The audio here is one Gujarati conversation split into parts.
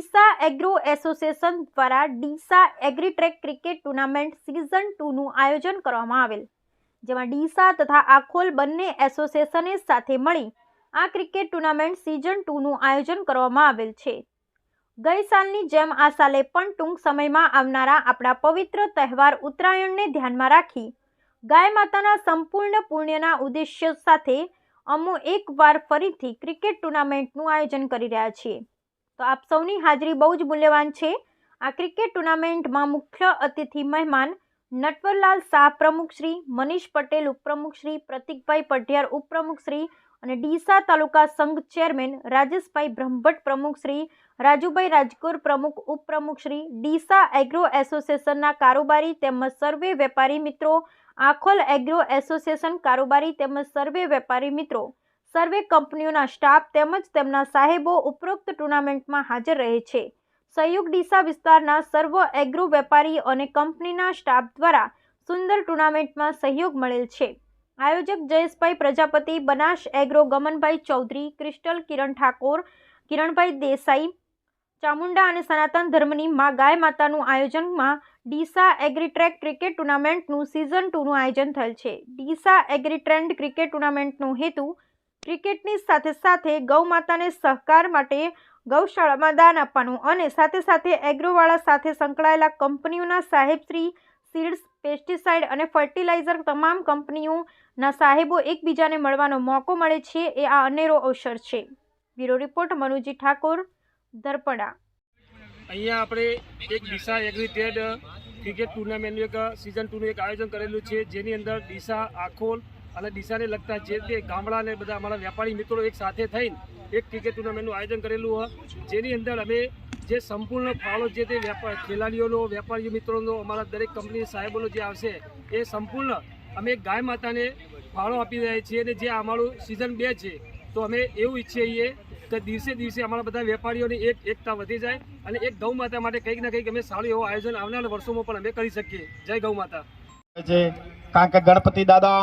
ડીસા એગ્રો એસોસિએશન દ્વારા Deesa agritrack cricket tournament season ટુનું આયોજન કરવામાં આવેલ, જેમાં ડીસા તથા આખોલ બંને એસોસિએશને સાથે મળી આ ક્રિકેટ ટુર્નામેન્ટ સિઝન ટુનું આયોજન કરવામાં આવેલ છે. ગઈ સાલની જેમ આ સાલે પણ ટૂંક સમયમાં આવનારા આપણા પવિત્ર તહેવાર ઉત્તરાયણને ધ્યાનમાં રાખી ગાય માતાના સંપૂર્ણ પુણ્યના ઉદ્દેશ્ય સાથે અમો એકવાર ફરીથી ક્રિકેટ ટુર્નામેન્ટનું આયોજન કરી રહ્યા છીએ. તો આપ સૌની હાજરી બહુ જ મૂલ્યવાન છે. આ ક્રિકેટ ટુર્નામેન્ટમાં મુખ્ય અતિથિ મહેમાન નટવરલાલ શાહ પ્રમુખ શ્રી, મનીષ પટેલ ઉપપ્રમુખ શ્રી, પ્રતિકભાઈ પઢિયાર ઉપપ્રમુખ શ્રી અને ડીસા તાલુકા સંઘ ચેરમેન રાજેશભાઈ બ્રહ્મભટ્ટ પ્રમુખ શ્રી, રાજુભાઈ રાજકોર પ્રમુખ ઉપપ્રમુખ શ્રી, ડીસા એગ્રો એસોસિએશનના કારોબારી તેમજ સર્વે વેપારી મિત્રો, આખોલ એગ્રો એસોસિએશન કારોબારી તેમજ સર્વે વેપારી મિત્રો સર્વે કંપનીઓના સ્ટાફ તેમજ તેમના સાહેબો ઉપરોક્ત ટુર્નામેન્ટમાં હાજર રહે છે. સહયોગ ડીસા વિસ્તારના સર્વ એગ્રો વેપારી અને કંપનીના સ્ટાફ દ્વારા સુંદર ટુર્નામેન્ટમાં સહયોગ મળેલ છે. આયોજક જયેશભાઈ પ્રજાપતિ, બનાસ એગ્રો ગમનભાઈ ચૌધરી, ક્રિસ્ટલ કિરણ ઠાકોર, કિરણભાઈ દેસાઈ, ચામુંડા અને સનાતન ધર્મની માં ગાય માતાનું આયોજનમાં ડીસા એગ્રીટ્રેક ક્રિકેટ ટુર્નામેન્ટનું સિઝન ટુનું આયોજન થયેલ છે. ડીસા એગ્રીટ્રેન્ડ ક્રિકેટ ટુર્નામેન્ટનો હેતુ ક્રિકેટની સાથે સાથે ગૌ માતાને સહકાર માટે ગૌશાળામાં દાન આપવાનું અને સાથે સાથે એગ્રોવાળા સાથે સંકળાયેલા કંપનીઓના સાહેબશ્રી સીડ્સ, પેસ્ટિસાઇડ અને ફર્ટિલાઇઝર તમામ કંપનીઓના સાહેબો એકબીજાને મળવાનો મોકો મળે છે, એ આ અનેરો અવસર છે. બ્યુરો રિપોર્ટ, મનુજી ઠાકોર દર્પણા અહીંયા આપણે એક ડીસા એગ્રીટેડ ક્રિકેટ ટુર્નામેન્ટનું એક સિઝન ટુનું એક આયોજન કરેલું છે, જેની અંદર દિશા આખોલ અને દિશાને લગતા જે તે ગામડાને બધા અમારા વેપારી મિત્રો એક સાથે થઈને એક ક્રિકેટ ટુર્નામેન્ટનું આયોજન કરેલું હોય. જેની અંદર અમે જે સંપૂર્ણ ફાળો જે તે વેપાર ખેલાડીઓનો વેપારી મિત્રોનો, અમારા દરેક કંપની સાહેબોનો જે આવશે, એ સંપૂર્ણ અમે ગાય માતાને ફાળો આપી રહ્યા છીએ અને જે અમારું સિઝન બે છે, તો અમે એવું ઈચ્છીએ છીએ કે દિવસે દિવસે અમારા બધા વેપારીઓની એક એકતા વધી જાય અને એક ગૌ માતા માટે કંઈક ના કંઈક અમે સારું એવું આયોજન આવનારા વર્ષોમાં પણ અમે કરી શકીએ. જય ગૌ માતા. કારણ કે ગણપતિ દાદા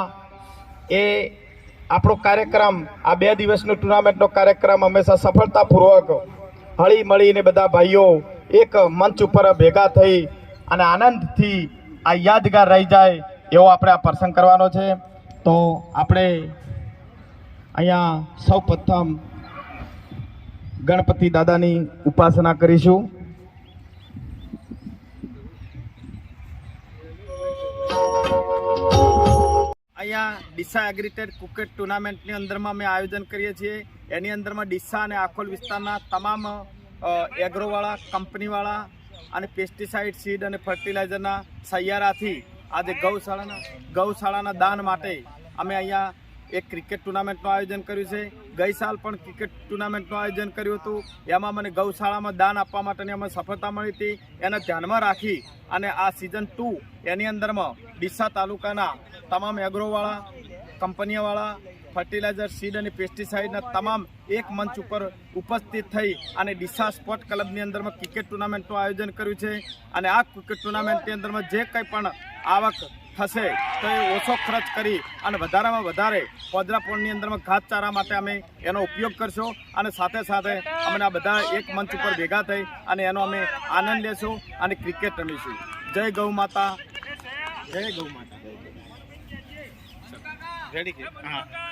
એ આપણો કાર્યક્રમ, આ બે દિવસનો ટુર્નામેન્ટનો કાર્યક્રમ હંમેશા સફળતાપૂર્વક હળી મળીને બધા ભાઈઓ એક મંચ ઉપર ભેગા થઈ અને આનંદથી આ યાદગાર રહી જાય એવો આપણે આ પ્રસંગ કરવાનો છે. તો આપણે અહીંયા સૌ પ્રથમ ગણપતિ દાદાની ઉપાસના કરીશું. અહીંયા ડીસા એગ્રીટેડ ક્રિકેટ ટુર્નામેન્ટની અંદરમાં અમે આયોજન કરીએ છીએ. એની અંદરમાં ડીસા અને આખોલ વિસ્તારના તમામ એગ્રોવાળા, કંપનીવાળા અને પેસ્ટિસાઇડ સીડ અને ફર્ટિલાઇઝરના સૈયારાથી આજે ગૌશાળાના ગૌશાળાના દાન માટે અમે અહીંયા એક ક્રિકેટ ટુર્નામેન્ટનું આયોજન કર્યું છે. ગઈ સાલ પણ ક્રિકેટ ટુર્નામેન્ટનું આયોજન કર્યું હતું. એમાં મને ગૌશાળામાં દાન આપવા માટેની અમે સફળતા મળી હતી. એને ધ્યાનમાં રાખી અને આ સિઝન ટુ એની અંદરમાં ડીસા તાલુકાના તમામ એગ્રોવાળા કંપનીઓવાળા ફર્ટિલાઇઝર સીડ અને પેસ્ટિસાઇડના તમામ એક મંચ ઉપર ઉપસ્થિત થઈ અને ડીસા સ્પોર્ટ ક્લબની અંદરમાં ક્રિકેટ ટુર્નામેન્ટનું આયોજન કર્યું છે. અને આ ક્રિકેટ ટુર્નામેન્ટની અંદરમાં જે કંઈ પણ આવક થશે, તો એ ઓછો ખર્ચ કરી અને વધારેમાં વધારે પોદરાપોળની અંદરમાં ઘાસચારા માટે અમે એનો ઉપયોગ કરશો અને સાથે સાથે અમે આ બધા એક મંચ ઉપર ભેગા થઈ અને એનો અમે આનંદ લેશું અને ક્રિકેટ રમીશું. જય ગૌ માતા. જય ગૌ માતા. રેડી હા.